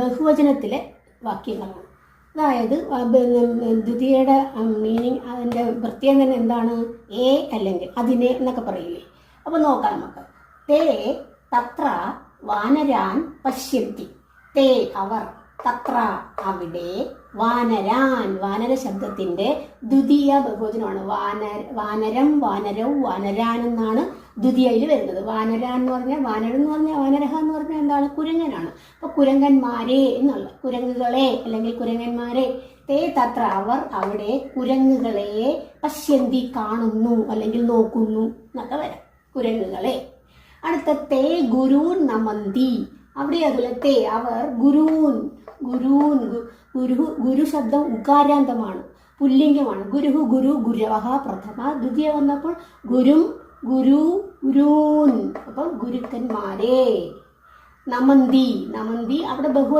ബഹുവചനത്തിലെ വാക്യങ്ങളാണ് അതായത് ദ്വിതീയയുടെ മീനിങ് അതിന്റെ പ്രത്യേകം തന്നെ എന്താണ്? എ അല്ലെങ്കിൽ അതിനെ എന്നൊക്കെ പറയില്ലേ? അപ്പോൾ നോക്കാം നമുക്ക്. തേ തത്ര വാനരാൻ പശ്യന്തി. തേ അവർ. തത്ര അവിടെ വാനരാൻ വാനര ശബ്ദത്തിന്റെ ദ്വിതീയ ബഹുവചനമാണ്. വാനര വാനരം വാനരവും വാനരാൻ എന്നാണ് ദ്വിതീയയിൽ വരുന്നത്. വാനരാൻ എന്ന് പറഞ്ഞാൽ വാനരം എന്ന് പറഞ്ഞാൽ വാനരഹ എന്ന് പറഞ്ഞാൽ എന്താണ്? കുരങ്ങനാണ്. അപ്പൊ കുരങ്ങന്മാരെ എന്നുള്ള കുരങ്ങുകളെ അല്ലെങ്കിൽ കുരങ്ങന്മാരെ തേ തത്ര അവർ അവിടെ കുരങ്ങുകളെ പശ്യന്തി കാണുന്നു അല്ലെങ്കിൽ നോക്കുന്നു എന്നൊക്കെ വരാം. കുരങ്ങുകളെ. അടുത്ത തേ ഗുരു നമന്തി. അവിടെ അതുപോലെ തേ അവർ ഗുരൂൻ ഗുരൂൻ ഗു- ഗുരു ഗുരു ശബ്ദം ഉകാരാന്തമാണ് പുല്ലിംഗമാണ്. ഗുരു ഗുരു ഗുരവഹ പ്രഥമ. ദ്വിതീയ വന്നപ്പോൾ ഗുരും ഗുരു ഗുരൂൻ. അപ്പം ഗുരുക്കന്മാരെ. നമന്തി നമന്തി. അവിടെ ബഹുവചന